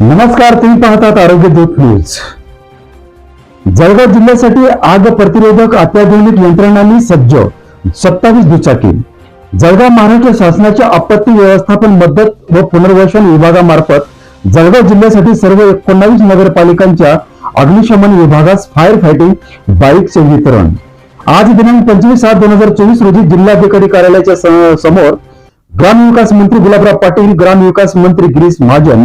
नमस्कार तुम्ही पाहतात आरोग्य दूत न्यूज. जळगाव जिल्ह्यासाठी आग प्रतिरोधक अत्याधुनिक यंत्रणांनी सज्ज सत्तावीस दुचाकी. जळगाव महाराष्ट्र शासनाच्या आपत्ती व्यवस्थापन मदत व पुनर्वसन विभागामार्फत जळगाव जिल्ह्यासाठी सर्व एकोणावीस नगरपालिकांच्या अग्निशमन विभागास फायर फायटिंग बाईकचे वितरण. आज दिनांक पंचवीस सात दोन हजार चोवीस रोजी जिल्हाधिकारी कार्यालयाच्या समोर ग्रामविकास मंत्री गुलाबराव पाटील ग्रामविकास मंत्री गिरीश महाजन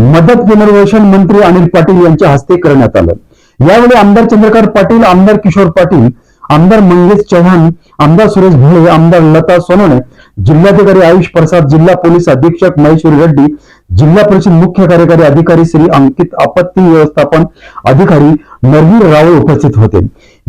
मदत पुनर्वसन मंत्री अनिल पाटील यांच्या हस्ते करण्यात आलं. यावेळी आमदार चंद्रकांत पाटील आमदार किशोर पाटील आमदार मंगेश चव्हाण आमदार सुरेश भोळे आमदार लता सोनवणे जिल्हाधिकारी आयुष प्रसाद जिल्हा पोलीस अधीक्षक महेश्वरी रेड्डी जिल्हा परिषद मुख्य कार्यकारी अधिकारी श्री अंकित आपत्ती व्यवस्थापन अधिकारी नरवीर रावळ उपस्थित होते.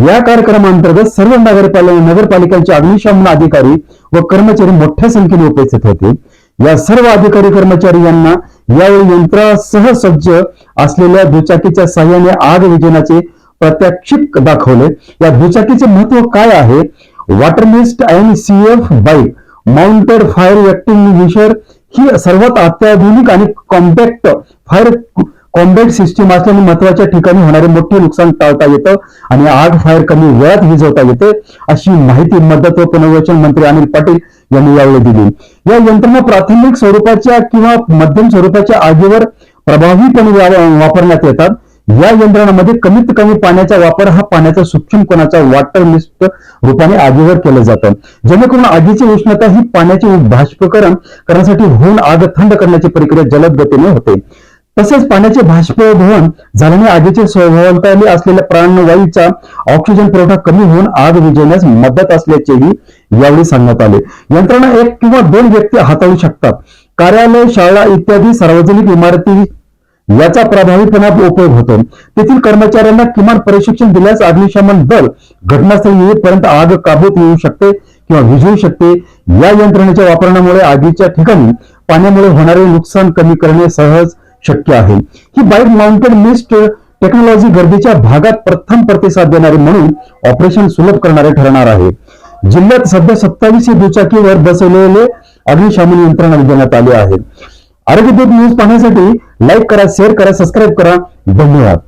या कार्यक्रमांतर्गत सर्व नगरपालिका नगरपालिकांचे अग्निशमन अधिकारी व कर्मचारी मोठ्या संख्येने उपस्थित होते. या सर्व अधिकारी कर्मचारी यांना यावेळी यंत्रासह सज्ज असलेल्या दुचाकीच्या साह्याने आग विजनाचे प्रात्यक्षिक दाखवले. या दुचाकीचे महत्त्व काय आहे? Water mist and CF bike mounted fire extinguisher ही सर्वात अत्याधुनिक आणि कॉम्पॅक्ट फायर कॉम्बॅट सिस्टीम असल्याने महत्त्वाच्या ठिकाणी होणारे मोठे नुकसान टाळता येतं आणि आग फायर कमी वेळात विजवता येते अशी माहिती मदत व पुनर्वचन मंत्री अनिल पाटील यांनी यावेळी दिली. या यंत्रणा प्राथमिक स्वरूपाच्या किंवा मध्यम स्वरूपाच्या आगीवर प्रभावीपणे वापरण्यात येतात. या यंत्रणामध्ये कमीत कमी पाण्याचा वापर हा पाण्याचा सूक्ष्म कोणाचा वॉटर मिस्ट रूपाने आगीवर केलं जातं. जेणेकरून आगीची उष्णता ही पाण्याचे बाष्पीकरण करण्यासाठी होऊन आग थंड करण्याची प्रक्रिया जलद गतीने होते. तसेच पाण्याचे बाष्पीभवन झाल्याने आगीचे स्वभावताली असलेल्या प्राणवायूचा ऑक्सिजन पुरवठा कमी होऊन आग विजवण्यास मदत असल्याचेही यावेळी सांगण्यात आले. यंत्रणा एक किंवा दोन व्यक्ती हाताळू शकतात. कार्यालय शाळा इत्यादी सार्वजनिक इमारती याचा प्रभावीपणा उपयोग होतो. तेथील कर्मचाऱ्यांना किमान प्रशिक्षण दिल्यास अग्निशमन दल घटनास्थळी येईपर्यंत आग काबूत येऊ शकते किंवा विजवू शकते. या यंत्रणेच्या वापरण्यामुळे आगीच्या ठिकाणी पाण्यामुळे होणारे नुकसान कमी करणे सहज शक्य आहे. ही बाईक माउंटेड मिस्ट टेक्नॉलॉजी गर्दीच्या भागात प्रथम प्रतिसाद देणारी म्हणून ऑपरेशन सुलभ करणारे ठरणार आहे. जिल्ह्यात सध्या सत्तावीसशे दुचाकीवर बसवलेले अग्निशमन यंत्रणा देण्यात आली आहे. आरोग्यदूत न्यूज पाहण्यासाठी लाईक करा शेअर करा सबस्क्राईब करा. धन्यवाद.